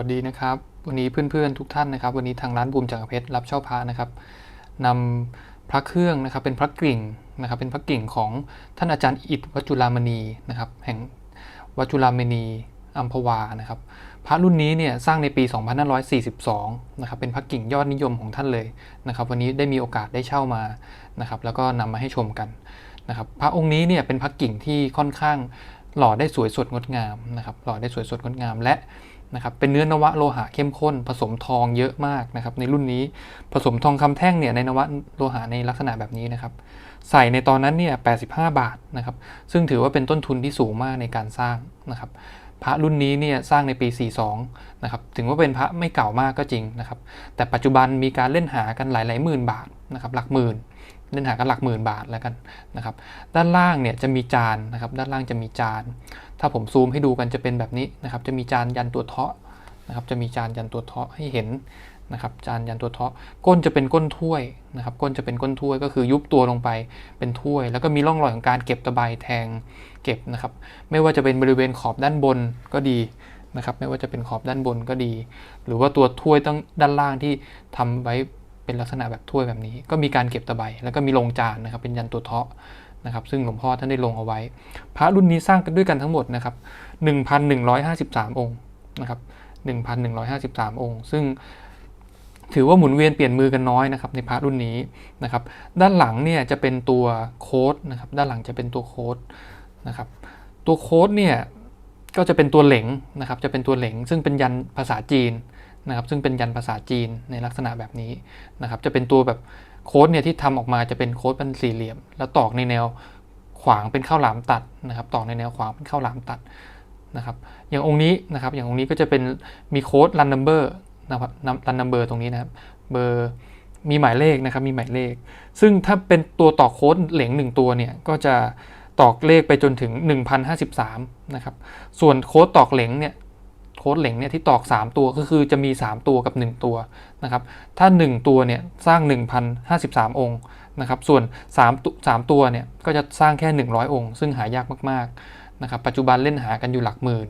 วัสดีนะครับ วันนี้เพื่อนๆทุกท่านนะครับ วันนี้ทางร้านบูมจักรเพชรรับเช่าพระนะครับนำพระเครื่องนะครับเป็นพระกิ่งนะครับ เป็นพระกิ่งของท่านอาจารย์อิฐวัจจุรามณีนะครับ แห่งวัจจุรามณีอัมพวานะครับ พระรุ่นนี้เนี่ยสร้างในปี 2542 นะครับ เป็นพระกิ่งยอดนิยมของท่านเลยนะครับ วันนี้ได้มีโอกาสได้เช่ามานะครับ แล้วก็นำมาให้ชมกันนะครับ พระองค์นี้เนี่ยเป็นพระกิ่งที่ค่อนข้างหล่อได้สวยสดงดงามนะครับ หล่อได้สวยสดงดงามและ นะครับเป็นเนื้อนวะโลหะเข้มข้น ผสมทองเยอะมากนะครับในรุ่นนี้ผสมทองคำแท่งเนี่ยในนวะโลหะในลักษณะแบบนี้นะครับใส่ในตอนนั้นเนี่ย85 บาทนะครับซึ่งถือว่าเป็นต้นทุนที่สูงมากในการสร้างนะครับพระรุ่นนี้เนี่ยสร้างในปี 42 นะครับ ถึงว่าเป็นพระไม่เก่ามากก็จริงนะครับ แต่ปัจจุบันมีการเล่นหากันหลายๆหมื่นบาทนะครับ หลักหมื่น เล่นหากันหลักหมื่นบาทแล้วกันนะครับ ด้านล่างเนี่ยจะมีจานนะครับ ด้านล่างจะมีจาน ถ้าผมซูมให้ดูกันจะเป็นแบบนี้นะครับ จะมีจานยันตัวเทาะนะครับ จะมีจานยันตัวเทาะให้เห็นนะครับจานยันตัวเทาะก้นจะเป็นก้นถ้วยนะครับ ก้นจะเป็นก้นถ้วยก็คือยุบตัวลงไปเป็นถ้วย แล้วก็มีร่องรอยของการเก็บตะไบแทงเก็บนะครับ ไม่ว่าจะเป็นบริเวณขอบด้านบนก็ดีนะครับ ไม่ว่าจะเป็นขอบด้านบนก็ดี หรือว่าตัวถ้วยตั้งด้านล่างที่ทำไว้ เป็นลักษณะแบบถ้วยแบบนี้ ก็มีการเก็บตะไบแล้วก็มีลงจานนะครับเป็นยันตัวเทาะนะครับซึ่งหลวงพ่อท่านได้ลงเอาไว้ พระรุ่นนี้สร้างกันด้วยกันทั้งหมดนะครับ1,153 องค์นะครับ1,153 องค์ ซึ่งถือว่าหมุนเวียนเปลี่ยนมือกันน้อยนะครับในพระรุ่นนี้นะครับด้านหลังเนี่ยจะเป็นตัวโค้ดนะครับด้านหลังจะเป็นตัวโค้ดนะครับตัวโค้ดเนี่ยก็จะเป็นตัวเหลงนะครับจะเป็นตัวเหลงซึ่งเป็นยันภาษาจีน นะครับซึ่งเป็นยันภาษาจีนในลักษณะแบบนี้นะครับจะเป็นตัวแบบโค้ดเนี่ยที่ทำออกมาจะเป็นโค้ดเป็นสี่เหลี่ยม แล้วตอกในแนวขวางเป็นข้าวหลามตัดนะครับต่อในแนวขวางเป็นข้าวหลามตัดนะครับอย่างองค์นี้นะครับอย่างองค์นี้ก็จะเป็นมีโค้ดรันนัมเบอร์นะครับรันนัมเบอร์ตรงนี้นะครับเบอร์มีหมายเลขนะครับมีหมายเลข ซึ่งถ้าเป็นตัวต่อโค้ดเหลง1ตัวเนี่ยก็จะตอกเลขไปจนถึง 1053นะครับส่วนโค้ดตอกเหลงเนี่ย โค้ดเหลงเนี่ยที่ตอก 3 ตัวก็คือจะมี 3 ตัวกับ 1 ตัวนะครับถ้า 1 ตัวเนี่ยสร้าง 1053 องค์นะครับส่วน3ตัว3ตัวเนี่ยก็จะสร้างแค่ 100 องค์ ซึ่งหายากมากๆนะครับปัจจุบันเล่นหากันอยู่หลักหมื่น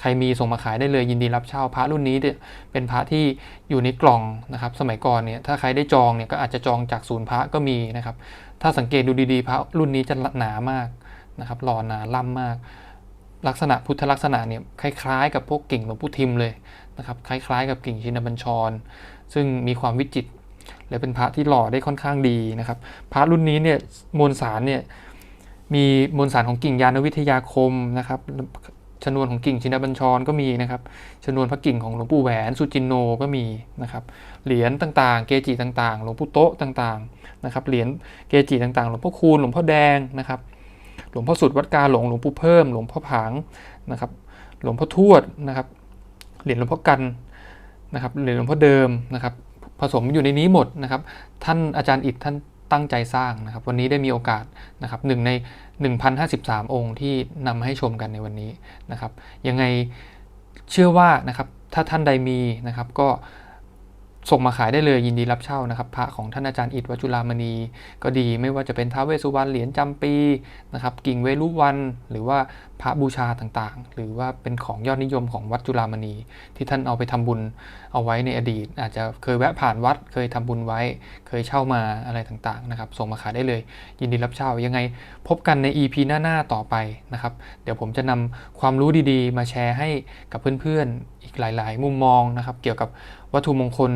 ใครมีส่งมาขายได้เลยยินดีรับเช่าพระรุ่นนี้เนี่ยเป็นพระที่อยู่ในกล่องนะครับสมัยก่อนเนี่ยถ้าใครได้จองเนี่ยก็อาจจะจองจากศูนย์พระก็มีนะครับถ้าสังเกตดูดีๆพระรุ่นนี้จะหนามากนะครับหล่อหนาล่ำมาก ลักษณะพุทธลักษณะเนี่ยคล้ายๆ กับพวกกิ่งหลวงปู่ทิมเลยนะครับคล้ายๆ กับกิ่งชินบัญชร ซึ่งมีความวิจิตรและเป็นพระที่หล่อได้ค่อนข้างดีนะครับ พระรุ่นนี้เนี่ยมวลสารเนี่ยมีมวลสารของกิ่งยานวิทยาคมนะครับชนวนของกิ่งชินบัญชรก็มีนะครับชนวนพระกิ่งของหลวงปู่แหวนสุจินโนก็มีนะครับเหรียญต่างๆ เกจิต่างๆ หลวงปู่โต๊ะต่างๆนะครับเหรียญเกจิต่างๆ หลวงพ่อคูณหลวงพ่อแดงนะครับ หลวงพ่อสุดวัดกาหลงหลวงปู่เพิ่ม หลวงพ่อผางนะครับ หลวงพ่อทวดนะครับ เหรียญหลวงพ่อกันนะครับ เหรียญหลวงพ่อเดิมนะครับ ผสมอยู่ในนี้หมดนะครับ ท่านอาจารย์อิฐท่านตั้งใจสร้างนะครับ วันนี้ได้มีโอกาสนะครับหนึ่งใน 1,053 องค์ที่นำมาให้ชมกันในวันนี้นะครับ ยังไงเชื่อว่านะครับ ถ้าท่านใดมีนะครับก็ ส่งมาขายได้เลยยินดีรับเช่านะครับพระของท่านอาจารย์อิฐวัจจุรามณี ก็ดีไม่ว่าจะเป็นท้าวเวสสุวรรณเหรียญจำปีนะครับกิ่งเวลุวัน หรือว่าพระบูชาต่างๆ หรือว่าเป็นของยอดนิยมของวัดจุฬามณี ที่ท่านเอาไปทำบุญเอาไว้ในอดีต อาจจะเคยแวะผ่านวัดเคยทำบุญไว้ เคยเช่ามาอะไรต่างๆนะครับส่งมาขายได้เลย ยินดีรับเช่ายังไงพบกันใน EP หน้าๆต่อไปนะครับเดี๋ยวผมจะนำความรู้ดีๆ มาแชร์ให้กับเพื่อนๆอีกหลาย ๆ มุมมองนะครับเกี่ยวกับวัตถุมงคล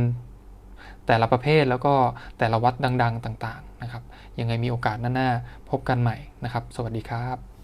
แต่ละประเภทแล้วก็แต่ละวัดดัง ๆ ต่าง ๆ นะครับ ยังไงมีโอกาสหน้าๆพบกันใหม่นะครับ สวัสดีครับ